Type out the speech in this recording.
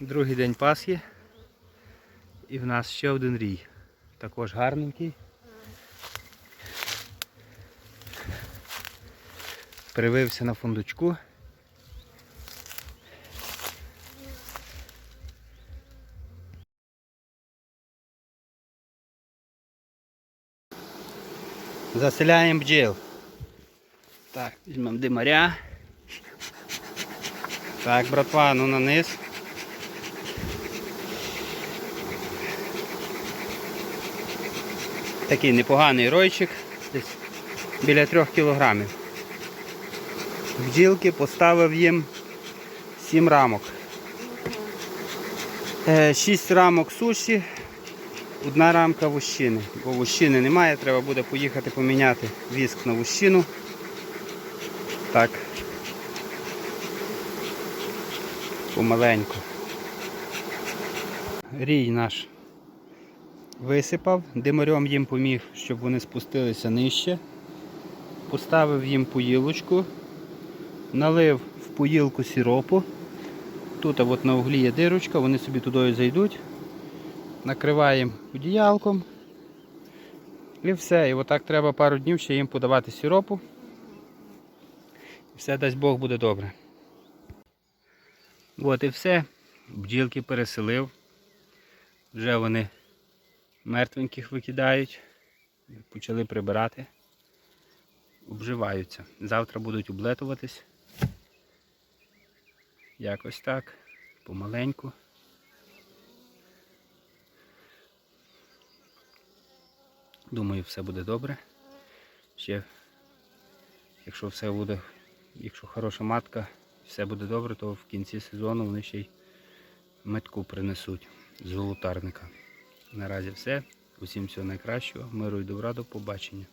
Другий день Пасхи. І в нас ще один рій. Також гарненький. Привився на фундучку. Заселяємо бджіл. Так, візьмемо димаря. Так, братва, ну на низ. Такий непоганий ройчик, десь біля трьох кілограмів. Бджілки поставив їм 7 рамок. 6 рамок суші, одна рамка вущини. Бо вущини немає, треба буде поїхати поміняти віск на вущину. Так. Помаленьку. Рій наш висипав, димарем їм поміг, щоб вони спустилися нижче. Поставив їм поїлочку, налив в поїлку сіропу. Тут от на углі є дирочка, вони собі туди зайдуть. Накриваємо одіялком. І все. І отак треба пару днів ще їм подавати сіропу. І все дасть Бог буде добре. От і все. Бджілки переселив. Вже вони мертвеньких викидають. Почали прибирати. Обживаються. Завтра будуть облетуватись. Якось так. Помаленьку. Думаю, все буде добре. Ще, якщо все буде, якщо хороша матка, все буде добре, то в кінці сезону вони ще й метку принесуть з золотарника. Наразі все. Усім всього найкращого, миру і добра, до побачення.